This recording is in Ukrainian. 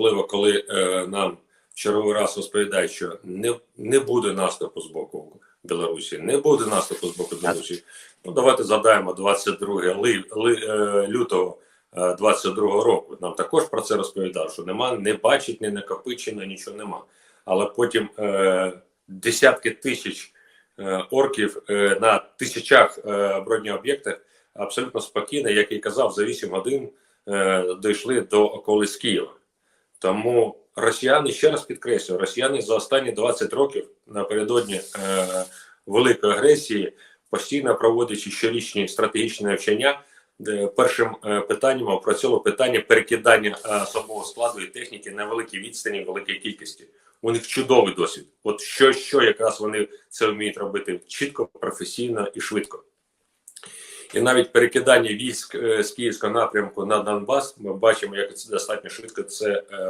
особливо коли е, нам в черговий раз розповідають, що не, не буде наступу з боку Білорусі, не буде наступу з боку Білорусі. Ну давайте згадаємо 22 ли, ли, е, лютого е, 22 року. Нам також про це розповідав, що нема, не бачить, не накопичено, нічого нема. Але потім е, десятки тисяч е, орків е, на тисячах е, бронеоб'єктах абсолютно спокійно, як і казав, за 8 годин е, дійшли до околиць Києва. Тому росіяни, ще раз підкреслюю, росіяни за останні 20 років напередодні е, великої агресії, постійно проводячи щорічні стратегічні навчання, де першим е, питанням опрацьовували питання перекидання е, особового складу і техніки на великій відстані, великій кількості. У них чудовий досвід. От що, що якраз вони це вміють робити чітко, професійно і швидко. І навіть перекидання військ е, з київського напрямку на Донбас, ми бачимо, як це достатньо швидко це е,